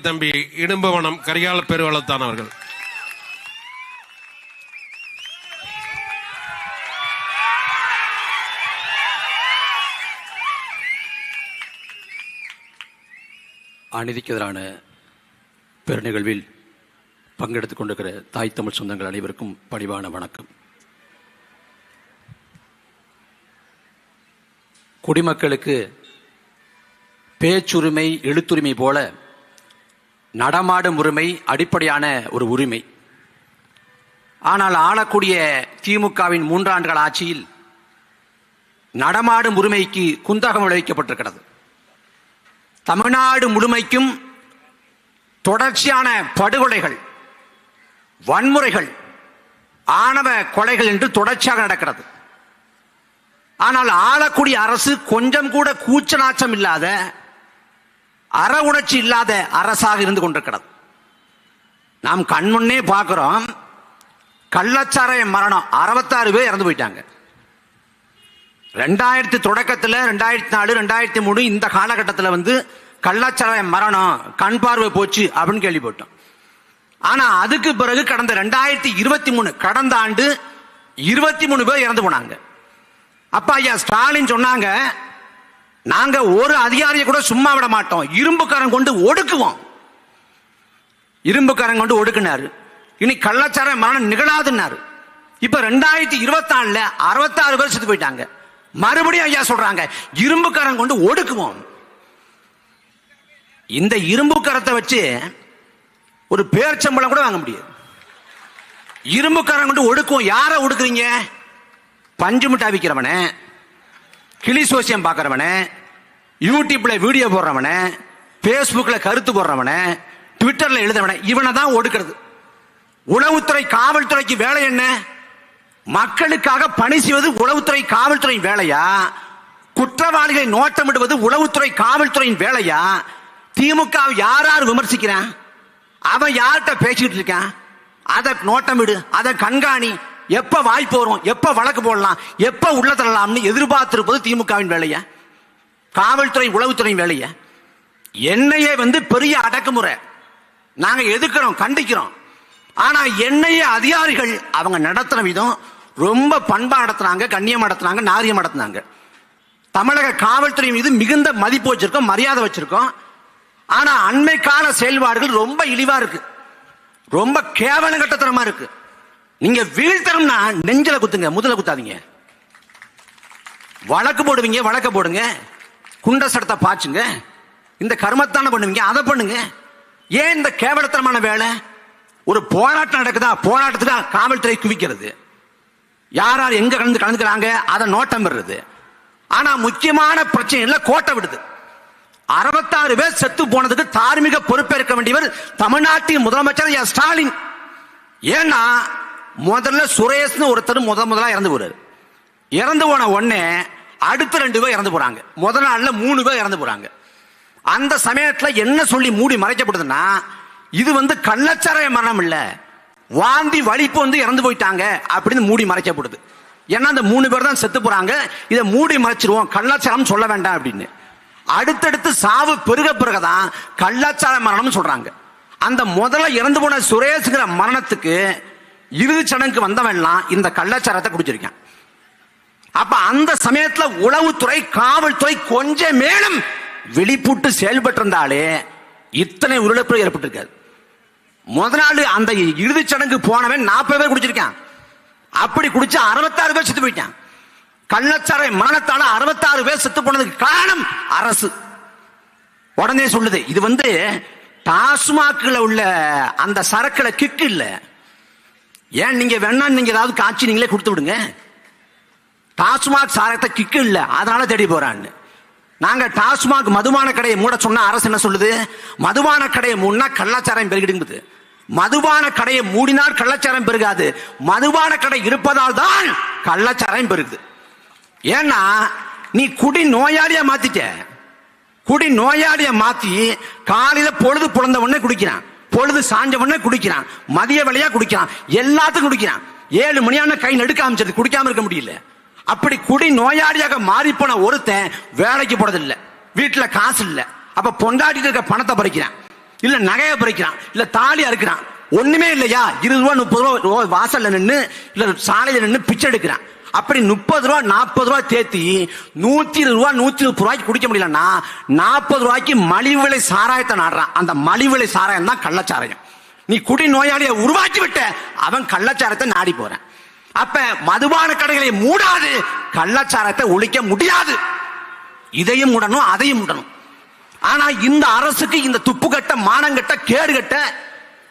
தம்பி இடும்பவனம் கரிகால பெருவளத்தான் அவர்கள். அநீதிக்கு எதிரான பெருநிகழ்வில் பங்கெடுத்துக் கொண்டிருக்கிற தாய் தமிழ் சொந்தங்கள் அனைவருக்கும் பணிவான வணக்கம். குடிமக்களுக்கு பேச்சுரிமை எழுத்துரிமை போல நடமாடும் உரிமை அடிப்படையான ஒரு உரிமை. ஆனால் ஆளக்கூடிய திமுகவின் மூன்றாண்டுகள் ஆட்சியில் நடமாடும் உரிமைக்கு குந்தகம் விளைவிக்கப்பட்டிருக்கிறது. தமிழ்நாடு முழுமைக்கும் தொடர்ச்சியான படுகொலைகள் வன்முறைகள் ஆணவ கொலைகள் என்று தொடர்ச்சியாக நடக்கிறது. ஆனால் ஆளக்கூடிய அரசு கொஞ்சம் கூட கூச்ச நாச்சம் இல்லாத அற உணர்ச்சி இல்லாத அரசாக இருந்து கொண்டிருக்கிறது. நாம் கண்முன்னே பார்க்கிறோம். கள்ளச்சாராய மரணம். அறுபத்தாறு பேர் இறந்து போயிட்டாங்க. ரெண்டாயிரத்தி தொடக்கத்தில் ரெண்டாயிரத்தி நாலு ரெண்டாயிரத்தி மூணு இந்த காலகட்டத்தில் வந்து கள்ளச்சாராய மரணம் கண் பார்வை போச்சு அப்படின்னு கேள்விப்பட்டோம். ஆனா அதுக்கு பிறகு கடந்த ரெண்டாயிரத்தி இருபத்தி மூணு கடந்த ஆண்டு இருபத்தி மூணு பேர் இறந்து போனாங்க. அப்பா ஐயா ஸ்டாலின் சொன்னாங்க நாங்க ஒரு அதிகாரியை கூட சும்மா விட மாட்டோம். இரும்புக்காரன் கொண்டு ஒடுக்குவோம். இரும்புக்காரன் கொண்டு ஒடுக்குனாரு. இனி கள்ளச்சார மரணம் நிகழாதுன்னாரு. இப்ப ரெண்டாயிரத்தி இருபத்தி நாலுல அறுபத்தாறு பேர் செத்து போயிட்டாங்க. மறுபடியும் ஐயா சொல்றாங்க இரும்புக்காரன் கொண்டு ஒடுக்குவோம். இந்த இரும்புக்கரத்தை வச்சு ஒரு பேர்ச்சம்பளம் கூட வாங்க முடியாது. இரும்புக்காரன் கொண்டு ஒடுக்குவோம். யாரை ஒடுக்குறீங்க? பஞ்சு மிட்டாய் விற்கிறவனை கிளி சோசியம் பார்க்கறவன யூடியூப்ல வீடியோ போடுறவன பேஸ்புக்ல கருத்து போடுறவன ட்விட்டர்ல எழுதவன இவனை தான் ஒடுக்கிறது. உளவுத்துறை காவல்துறைக்கு வேலை என்ன? மக்களுக்காக பணி செய்வது உளவுத்துறை காவல்துறை வேலையா? குற்றவாளிகளை நோட்டமிடுவது உளவுத்துறை காவல்துறையின் வேலையா? திமுக யாரார் யார் யார் விமர்சிக்கிறான்? அவன் யார்கிட்ட பேசிக்கிட்டு இருக்கான்? அதை நோட்டமிடு அதை கண்காணி எப்ப வாய்ப்பு வரும் எப்ப வழக்கு போடலாம் எப்ப உள்ள தள்ளலாம்னு எதிர்பார்த்திருப்பது திமுகவின் வேலைய? காவல்துறை உளவுத்துறையின் வேலைய? என்னையே வந்து பெரிய அடக்குமுறை. நாங்க எதிர்க்கிறோம் கண்டிக்கிறோம். ஆனா என்னைய அதிகாரிகள் அவங்க நடத்துற விதம் ரொம்ப பண்பா நடத்துனாங்க கண்ணியம் நடத்துனாங்க நாரியம் நடத்துனாங்க. தமிழக காவல்துறை மீது மிகுந்த மதிப்பு வச்சிருக்கோம் மரியாதை வச்சிருக்கோம். ஆனா அண்மை கால செயல்பாடுகள் ரொம்ப இழிவா இருக்கு. ரொம்ப கேவலம் கட்டத்தனமா இருக்கு. நீங்க வீழ்த்தணும்னா நெஞ்சில குத்துங்க முதல குத்தாதீங்க. வழக்கு போடுவீங்க வழக்க போடுங்க. குண்ட சடத்தை பாய்ச்சுங்க. இந்த கர்மத்தான பண்ணுவீங்க அதை பண்ணுங்க. ஏன் இந்த கேவலத்தனமான வேலை? ஒரு போராட்டம் நடக்குதா? போராட்டத்துக்கு காவல்துறை குவிக்கிறது. யார் யார் எங்க கலந்து கலந்துக்கிறாங்க அதை நோட்டம் வருது ஆனா முக்கியமான பிரச்சனைல கோட்டை விடுது. அறுபத்தாறு பேர் செத்து போனதுக்கு தார்மீக பொறுப்பேற்க வேண்டியவர் தமிழ்நாட்டின் முதலமைச்சர் ஸ்டாலின். ஏன்னா முதல்ல சுரேஷ்னு ஒருத்தர் முத முதலா இறந்து போறாரு. இறந்து போன உடனே அடுத்த ரெண்டு பேர் இறந்து போறாங்க. முதல் நாள்ல மூணு பேர் இறந்து போறாங்க. அந்த சமயத்துல என்ன சொல்லி மூடி மறைக்கப்படுதுன்னா இது வந்து கள்ளச்சாராய மரணம் இல்ல. வாந்தி வலிப்பு வந்து இறந்து போயிட்டாங்க அப்படின்னு மூடி மறைக்கப்படுது. ஏன்னா அந்த மூணு பேர் தான் செத்து போறாங்க. இதை மூடி மறைச்சிருவோம். கள்ளச்சாரம் சொல்ல வேண்டாம் அப்படின்னு. அடுத்தடுத்து சாவு பெருக பிறகுதான் கள்ளச்சார மரணம் சொல்றாங்க. அந்த முதல்ல இறந்து போன சுரேஷுங்கிற மரணத்துக்கு இறுதி சடங்குக்கு வந்தவன்லாம் இந்த கள்ளச்சாரத்தை குடிச்சிருக்கான். அப்ப அந்த சமயத்துல உளவுத்துறை காவல்துறை கொஞ்சம் மேலும் வெளிப்பட்டு செயல்பட்டிருந்தாலே இத்தனை உருளப்பு ஏற்பட்டிருக்காது. முத நாள் அந்த இறுதிச் சடங்கு போனவன் நாற்பது பேர் குடிச்சிருக்கான். அப்படி குடிச்சு அறுபத்தாறு பேர் செத்து போயிட்டான். கள்ளச்சாரை மரணத்தால அறுபத்தாறு பேர் செத்து போனதுக்கு காரணம் அரசு. உடனே சொல்லுது இது வந்து டாஸ்மாக்ல உள்ள அந்த சரக்குல கிக்கு இல்லை. ஏன் நீங்க வேணா நீங்க ஏதாவது காட்சி நீங்களே கொடுத்து விடுங்க. டாஸ்மாக் சாரத்தை கிக்கு இல்லை அதனால தேடி போறான்னு. நாங்க டாஸ்மாக் மதுபான கடையை மூட சொன்ன அரசு என்ன சொல்லுது? மதுபான கடையை மூடினா கள்ளச்சாரம் பெருகிடுங்குது. மதுபான கடையை மூடினால் கள்ளச்சாரம் பெருகாது. மதுபான கடை இருப்பதால் தான் கள்ளச்சாரம் பெருகுது. ஏன்னா நீ குடி நோயாளியா மாத்திட்ட. குடி நோயாளிய மாத்தி காலையில பொழுது புலந்த உடனே குடிக்கிறான். பொழுது சாஞ்சவன குடிக்கிறான். மதிய வேலையா குடிக்கிறான். எல்லாத்துக்கும் குடிக்கிறான். ஏழு மணியான கை நடுக்க அமைச்சது குடிக்காம இருக்க முடியல. அப்படி குடி நோயாளியாக மாறி போன ஒருத்தன் வேலைக்கு போறதில்ல. வீட்டுல காசு இல்ல. அப்ப பொண்டாட்டிட்டு இருக்க பணத்தை பறிக்கிறான். இல்ல நகையை பறிக்கிறான். இல்ல தாலி அறுக்கிறான். ஒண்ணுமே இல்லையா? இருபது ரூபா முப்பது ரூபா வாசல்ல நின்று இல்ல சாலையில நின்று பிச்சை எடுக்கிறான். அப்படி முப்பது ரூபா நாற்பது ரூபா தேத்தி நூத்தி இருபது ரூபா நூத்தி முப்பது ரூபாய்க்கு குடிக்க முடியலன்னா நாற்பது ரூபாய்க்கு மலிவு விலை சாராயத்தை நாடுறான். அந்த மலிவு விலை சாராயம் தான் கள்ளச்சாராயம். நீ குடி நோயாளியை உருவாக்கி விட்ட அவன் கள்ளச்சாரத்தை நாடி போறான். அப்ப மதுபான கடைகளை மூடாது கள்ளச்சாரத்தை ஒழிக்க முடியாது. இதையும் முடணும் அதையும் முடணும். ஆனா இந்த அரசுக்கு இந்த துப்பு கட்ட மானங்கட்ட கேடு கட்ட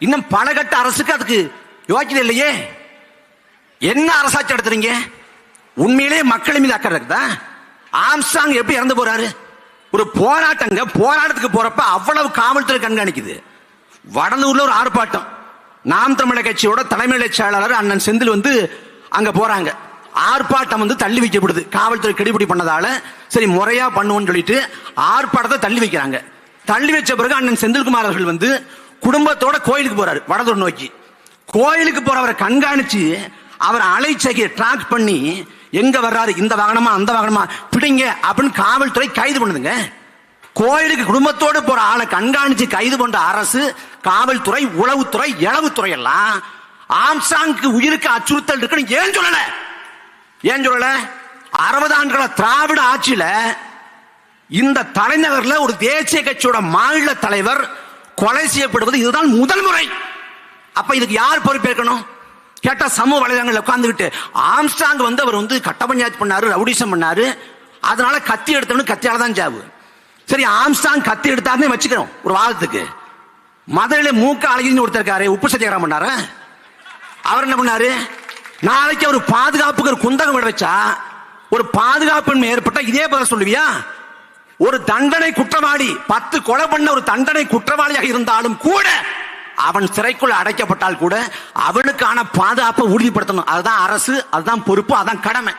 இன்னும் பல கட்ட அரசுக்கு அதுக்கு யோக்கியதை இல்லையே. என்ன அரசாட்சி நடத்துறீங்க? உண்மையிலேயே மக்கள் மீது அக்கறை இருக்குதா? ஆம்ஸ்டாங் எப்படி இறந்து போறாரு? ஒரு போராட்டங்க போராட்டத்துக்கு போறப்ப அவ்வளவு காவல்துறை கண்காணிக்குது. வடலூர்ல ஒரு ஆர்ப்பாட்டம். நாம் தமிழர் கட்சியோட தலைமை செயலாளர் அண்ணன் செந்தில் வந்து அங்க போறாங்க. ஆர்ப்பாட்டம் வந்து தள்ளி வைக்கப்படுது. காவல்துறை கெடுபிடி பண்ணதால சரி முறையா பண்ணுவோம்னு சொல்லிட்டு ஆர்ப்பாட்டத்தை தள்ளி வைக்கிறாங்க. தள்ளி வச்ச பிறகு அண்ணன் செந்தில்குமார் அவர்கள் வந்து குடும்பத்தோட கோயிலுக்கு போறாரு வடதூர் நோக்கி. கோயிலுக்கு போறவரை கண்காணிச்சு அவரை அலைச்சகை ட்ராக் பண்ணி எங்க வர்றாரு? இந்த வாகனமா அந்த வாகனமா? பிடிங்க அப்படின்னு காவல்துறை கைது பண்ணுதுங்க. கோயிலுக்கு குடும்பத்தோடு போற ஆளை கண்காணிச்சு கைது பண்ற அரசு காவல்துறை உளவுத்துறை இளவுத்துறை எல்லாம் ஆம்சாங்க்கு உயிருக்கு அச்சுறுத்தல் இருக்குன்னு ஏன் சொல்லல? ஏன் சொல்லல? அறுபது ஆண்டுகள திராவிட ஆட்சியில இந்த தலைநகர்ல ஒரு தேசிய கட்சியோட மாநில தலைவர் கொலை செய்யப்படுவது இதுதான் முதல் முறை. அப்ப இதுக்கு யார் பொறுப்பேற்கணும்? கேட்டா சமூக வலைதளங்கள் உட்கார்ந்துகிட்டு ஆம்ஸ்டாங் வந்து அவர் வந்து கட்ட பஞ்சாயத்து பண்ணாரு ரவுடிசம் பண்ணாரு. அதனால கத்தி எடுத்தவனு கத்தியால தான் ஜாவு. சரி ஆம்ஸ்டாங் கத்தி எடுத்தாருன்னு வச்சுக்கிறோம் ஒரு வாதத்துக்கு மதுரையில மூக்க அழகின்னு ஒருத்தருக்காரு உப்பு சத்தியாகிரம் பண்ணாரு. அவர் என்ன பண்ணாரு? நாளைக்கு அவர் பாதுகாப்புக்கு ஒரு குந்தகம் விட வச்சா ஒரு பாதுகாப்பின்மை ஏற்பட்டா இதே பதில் சொல்லுவியா? ஒரு தண்டனை குற்றவாளி பத்து கொலை பண்ண ஒரு தண்டனை குற்றவாளியாக இருந்தாலும் கூட அவன் சிறைக்குள் அடைக்கப்பட்டால் கூட அவனுக்கான பாதுகாப்பை உறுதிப்படுத்தணும். அதுதான் அரசு அதுதான் பொறுப்பு அதான் கடமை.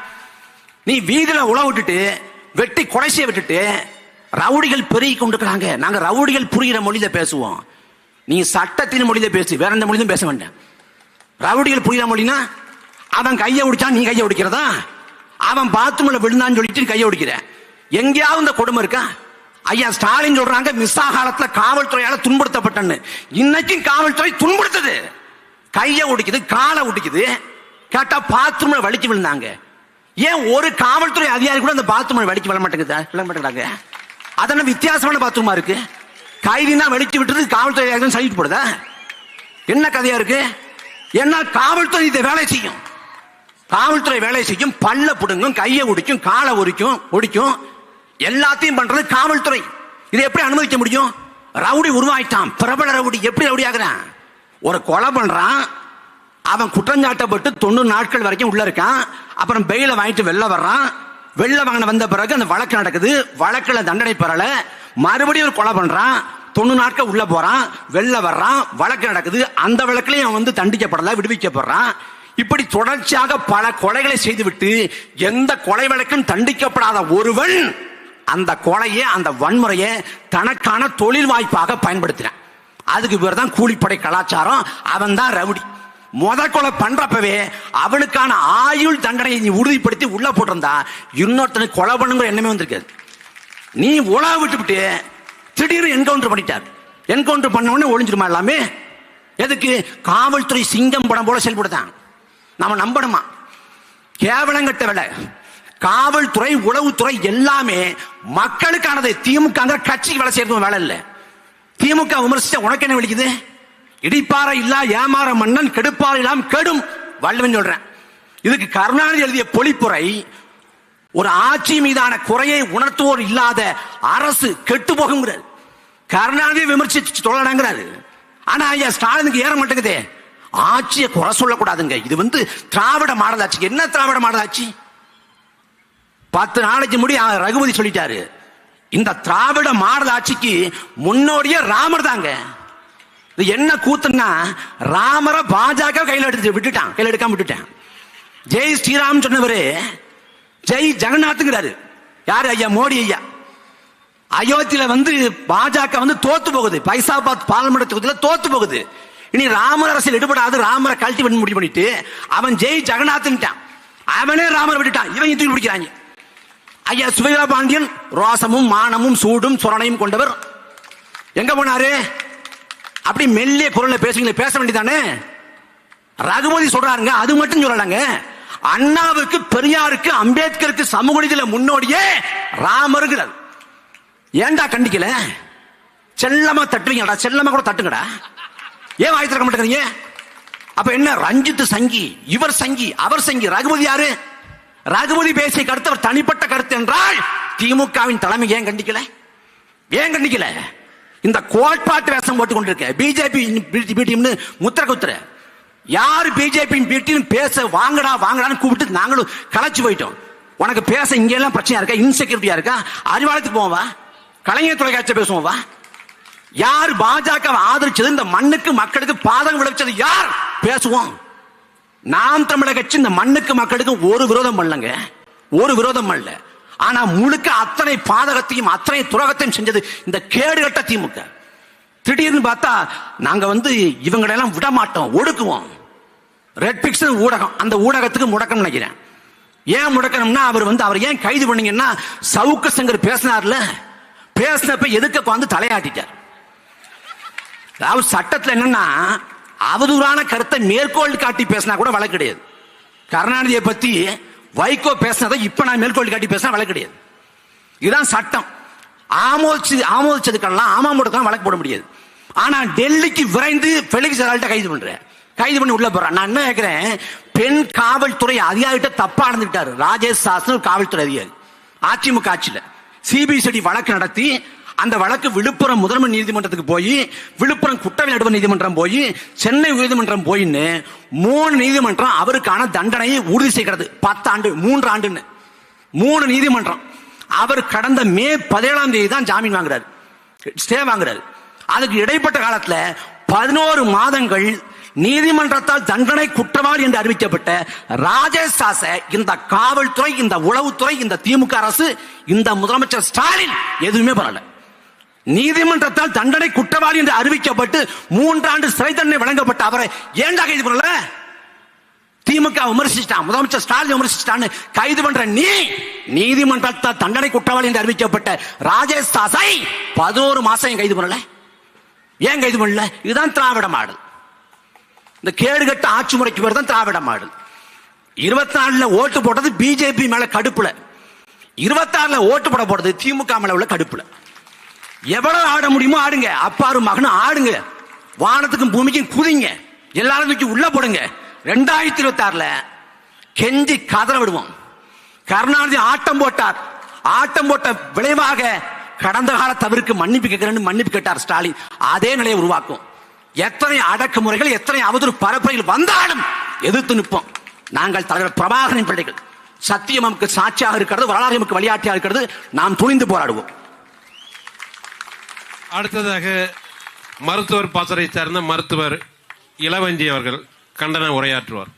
நீ வீதியில உழவு விட்டுட்டு வெட்டி கொலை செய்ய விட்டுட்டு ரவுடிகள் பெருகி கொண்டிருக்கிறாங்க. நாங்க ரவுடிகள் புரிகிற மொழியில பேசுவோம். நீ சட்டத்தின் மொழியில பேசு வேற எந்த மொழியும் பேச வேண்டாம். ரவுடிகள் புரிகிற மொழினா அவன் கையை ஒடிச்சான் நீ கையை ஒடிக்கிறதா? அவன் பாத்ரூம்ல விழுந்தான்னு சொல்லிட்டு கையை ஒடிக்கிற. எங்கேயாவது இந்த கொடுமை இருக்கா? ஐயா ஸ்டாலின் சொல்றாங்க மிஸ்ஸா காலத்துல காவல்துறையால துன்புறுத்தப்பட்டன்னு. இன்னைக்கும் காவல்துறை துன்புறுத்துது. கையை ஒடிக்குது காலை ஒடிக்குது. கேட்டா பாத்ரூம்ல வலிக்கு விழுந்தாங்க. ஏன் ஒரு காவல்துறை அதிகாரி கூட அந்த பாத்ரூம்ல வலிக்கு விழ மாட்டேங்குது? விழ மாட்டேங்கிறாங்க. அதென்ன வித்தியாசமான பாத்ரூமா இருக்கு? கைதினா வெடிச்சு விட்டுறது காவல்துறை அதிகாரி சொல்லிட்டு போடுதா? என்ன கதையா இருக்கு? ஏன்னா காவல்துறை இதை வேலை செய்யும்? காவல்துறை வேலை செய்யும் பல்ல புடுங்கும் கையை ஒடிக்கும் காலை ஒடிக்கும் ஒடிக்கும். எல்லாத்தையும் பண்றது காவல்துறை. இதை எப்படி அனுமதிக்க முடியும்? ரவுடி உருவாயிட்டான். பிரபல ரவுடி. எப்படி ரவுடி ஆகுறான்? ஒரு கொலை பண்றான். அவன் குற்றஞ்சாட்டப்பட்டு தொண்ணூறு நாட்கள் வரைக்கும் உள்ள இருக்கான். அப்புறம் பெயில வாங்கிட்டு வெளில வர்றான். வெளில வாங்கின வந்த பிறகு அந்த வழக்கு நடக்குது. வழக்கில் தண்டனை பெறல. மறுபடியும் ஒரு கொலை பண்றான். தொண்ணூறு நாட்கள் உள்ள போறான். வெளில வர்றான். வழக்கு நடக்குது. அந்த வழக்குலையும் அவன் வந்து தண்டிக்கப்படல விடுவிக்கப்படுறான். இப்படி தொடர்ச்சியாக பல கொலைகளை செய்துவிட்டு எந்த கொலை வழக்கும் தண்டிக்கப்படாத ஒருவன் அந்த கொலையை அந்த வன்முறையை தனக்கான தொழில் வாய்ப்பாக பயன்படுத்தினான். அதுக்கு பேர் தான் கூலிப்படை கலாச்சாரம் அவன் தான் ரவுடி. முத கொலை பண்றப்பவே அவனுக்கான ஆயுள் தண்டனையை நீ உறுதிப்படுத்தி உள்ள போட்டிருந்தா இன்னொருத்தனுக்கு கொலை பண்ணுங்கிற எண்ணமே வந்திருக்காது. நீ உலக விட்டுவிட்டு திடீர்னு என்கவுண்டர் பண்ணிட்டார். என்கவுண்டர் பண்ண உடனே ஒளிஞ்சிருமா எல்லாமே? எதுக்கு? காவல்துறை சிங்கம் படம் போல செயல்படுத்தான் நம்ம நம்பணுமா? கேவலங்கட்ட விலை. காவல்துறை உளவுத்துறை எல்லாமே மக்களுக்கானது திமுக கட்சிக்கு வேலை செய்யறது வேலை இல்லை. திமுக விமர்சிச்ச உனக்கு என்ன விழிக்குது இடிப்பாறை இல்லா ஏமாற மன்னன் கெடுப்பாறை இல்லாம் கெடும் வல்லவன் சொல்றேன். இதுக்கு கருணாநிதி எழுதிய பொழிப்புரை ஒரு ஆட்சி மீதான குறையை உணர்த்துவோர் இல்லாத அரசு கெட்டு போகுங்கிறார் கருணாநிதி விமர்சிச்சு சொல்லணுங்கிறாரு ஆனா ஐயா ஸ்டாலினுக்கு ஏற மாட்டேங்குதே. ஆட்சியை குறை சொல்லக்கூடாதுங்க. இது வந்து திராவிட மாடல் ஆட்சி என்ன திராவிட மாடல் ஆட்சி பத்து நாளைக்கு முடி ரகுபதி சொல்லிட்டாரு. இந்த திராவிட மாடல் ஆட்சிக்கு முன்னோடியே ராமர் தாங்க. இது என்ன கூத்துன்னா ராமரை பாஜக கையில் எடுத்து விட்டுட்டான் கையில் எடுக்காம விட்டுட்டான். ஜெய் ஸ்ரீராம் சொன்னவரு ஜெய் ஜெகநாத்ங்கிறாரு யாரு ஐயா? மோடி ஐயா. அயோத்தியில வந்து பாஜக வந்து தோத்து போகுது. பைசாபாத் பாராளுமன்ற தொகுதியில தோத்து போகுது. இனி ராமர் அரசியல் ஈடுபடாது ராமரை கழட்டி பண்ணி முடிவு பண்ணிட்டு அவன் ஜெய் ஜெகநாத்ன்ட்டான் அவனே ராமரை விட்டுட்டான். இவன் தூக்கி பிடிக்கிறாங்க. ஐயா சுபைரா பாண்டியன் ரோசமும் மானமும் சூடும் சுரணையும் கொண்டவர். எங்க போனாரு? அப்படி மெல்லிய குரல்ல பேசுவீங்களே பேச வேண்டியதானே ரகுபதி சொல்றாருங்க அது மட்டும் சொல்லலங்க. அண்ணாவுக்கு பெரியாருக்கு அம்பேத்கருக்கு சமூக நீதியில முன்னோடியே ராமருங்கிறார். ஏன்டா கண்டிக்கல? செல்லமா தட்டுவீங்கடா செல்லமா கூட தட்டுங்கடா. ஏன் வாய் திறக்க மாட்டேங்கிறீங்க? அப்ப என்ன ரஞ்சித் சங்கி இவர் சங்கி அவர் சங்கி ரகுபதி யாரு? ரகுபதி பேசிய கருத்து அவர் தனிப்பட்ட கருத்து என்றால் திமுகவின் தலைமை ஏன் கண்டிக்கல? ஏன் கண்டிக்கல? இந்த கோட்பாட்டு வேஷம் போட்டு கொண்டிருக்க. பிஜேபி பிடிஎம்னு முத்திர குத்துற. யார் பிஜேபி பிடின்னு பேச வாங்கடா வாங்கடான்னு கூப்பிட்டு நாங்களும் களைச்சு போயிட்டோம். உனக்கு பேச இங்கெல்லாம் பிரச்சனையா இருக்கா? இன்செக்யூரிட்டியா இருக்கா? அறிவாளத்துக்கு போவா வா. கலைஞர் தொலைக்காட்சி பேசுவோம் வா. யார் பாஜக ஆதரிச்சது? இந்த மண்ணுக்கு மக்களுக்கு பாதகம் விளைவிச்சது யார்? பேசுவோம். நாம் தமிழக கட்சி இந்த மண்ணுக்கு மக்களுக்கு ஒரு விரோதம் பண்ணலங்க. ஒரு விரோதம் பண்ணல. ஆனா முழுக்க அத்தனை பாதகத்தையும் அத்தனை துரோகத்தையும் செஞ்சது இந்த கேடுகட்ட திமுக. திடீர்னு பார்த்தா நாங்க வந்து இவங்களெல்லாம் விட மாட்டோம் ஒடுக்குவோம். ரெட் பிக்ஸ் ஊடகம் அந்த ஊடகத்துக்கு முடக்கம் நினைக்கிறேன். ஏன் முடக்கணும்னா அவர் வந்து அவர் ஏன் கைது பண்ணீங்கன்னா சவுக்க சங்கர் பேசினார்ல. பேசினப்ப எதுக்க வந்து தலையாட்டிட்டார். அதாவது சட்டத்துல என்னன்னா அவதூறான கருத்தை மேற்கோள் காட்டி பேசினா கூட வழக்கு கிடையாது. கருணாநிதியை பத்தி வைகோ பேசினதை இப்ப நான் மேற்கோள் காட்டி பேசினா வழக்கு கிடையாது. இதுதான் சட்டம். ஆமோதிச்சு ஆமோதிச்சதுக்கெல்லாம் ஆமா ஆமாமோடுக்கெல்லாம் வழக்கு போட முடியாது. ஆனா டெல்லிக்கு விரைந்து பெலிக்ஸ் ஜெரால்ட்ட கைது பண்றேன் கைது பண்ணி உள்ள போறான் நான் என்ன கேட்கிறேன் பெண் காவல்துறை அதிகாரிகிட்ட தப்பா நடந்துட்டாரு ராஜேஷ் சாஸ்திரம் காவல்துறை அதிகாரி. அதிமுக ஆட்சியில். சிபிசிடி வழக்கு நடத்தி அந்த வழக்கு விழுப்புரம் முதன்மை நீதிமன்றத்துக்கு போய் விழுப்புரம் குற்றவியல் நடுவர் நீதிமன்றம் போய் சென்னை உயர்நீதிமன்றம் போயின்னு மூணு நீதிமன்றம் அவருக்கான தண்டனையை உறுதி செய்கிறது. பத்து ஆண்டு மூன்று ஆண்டுன்னு மூணு நீதிமன்றம். அவர் கடந்த மே பதினேழாம் தேதி தான் ஜாமீன் வாங்குறாரு. ஸ்டே வாங்குறாரு. அதுக்கு இடைப்பட்ட காலத்துல பதினோரு மாதங்கள் நீதிமன்றத்தால் தண்டனை குற்றவாளி என்று அறிவிக்கப்பட்ட ராஜேஷ் தாஸ இந்த காவல்துறை இந்த உளவுத்துறை இந்த திமுக அரசு இந்த முதலமைச்சர் ஸ்டாலின் எதுவுமே பண்ணல. நீதிமன்றத்தால் தண்டனை குற்றவாளி என்று அறிவிக்கப்பட்டு மூன்றாண்டு சிறை தண்டனை வழங்கப்பட்ட அவரை ஏன்டா கைது பண்ணல? திமுக விமர்சிச்சிட்டான் முதலமைச்சர் ஸ்டாலின் விமர்சிச்சிட்டான்னு கைது பண்ற நீ நீதிமன்றத்தால் தண்டனை குற்றவாளி என்று அறிவிக்கப்பட்ட ராஜேஷ் தாசை பதினோரு மாசம் கைது பண்ணல? ஏன் கைது பண்ணல? இதுதான் திராவிட மாடல். இந்த கேடுகட்ட ஆட்சி முறைக்கு பேர் தான் திராவிட மாடல். இருபத்தி நாலுல ஓட்டு போட்டது பிஜேபி மேல கடுப்புல. இருபத்தாறுல ஓட்டு போட போடுறது திமுக மேல உள்ள கடுப்புல. எவ்வளவு ஆட முடியுமோ ஆடுங்க. அப்பாரும் மகனும் ஆடுங்க. வானத்துக்கும் பூமிக்கும் குதிங்க. எல்லாரும் தூக்கி உள்ள போடுங்க. ரெண்டாயிரத்தி இருபத்தி ஆறுல கெஞ்சி கதற விடுவோம். கருணாநிதி ஆட்டம் போட்டார். ஆட்டம் போட்ட விளைவாக கடந்த கால தவிர்க்கு மன்னிப்பு கேட்கிறேன்னு மன்னிப்பு கேட்டார் ஸ்டாலின். அதே நிலையை உருவாக்கும். எத்தனை அடக்குமுறைகள் எத்தனை அவதூறு பரப்புரைகள் வந்தாலும் எதிர்த்து நிற்போம். நாங்கள் தலைவர் பிரபாகரின் பிள்ளைகள். சத்தியம் நமக்கு சாட்சியாக இருக்கிறது வரலாறு நமக்கு வழியாட்டியாக இருக்கிறது. நாம் துணிந்து போராடுவோம். அடுத்ததாக மருத்துவர் பாசறை சார்ந்த மருத்துவர் இளவஞ்சி அவர்கள் கண்டன உரையாற்றுவார்.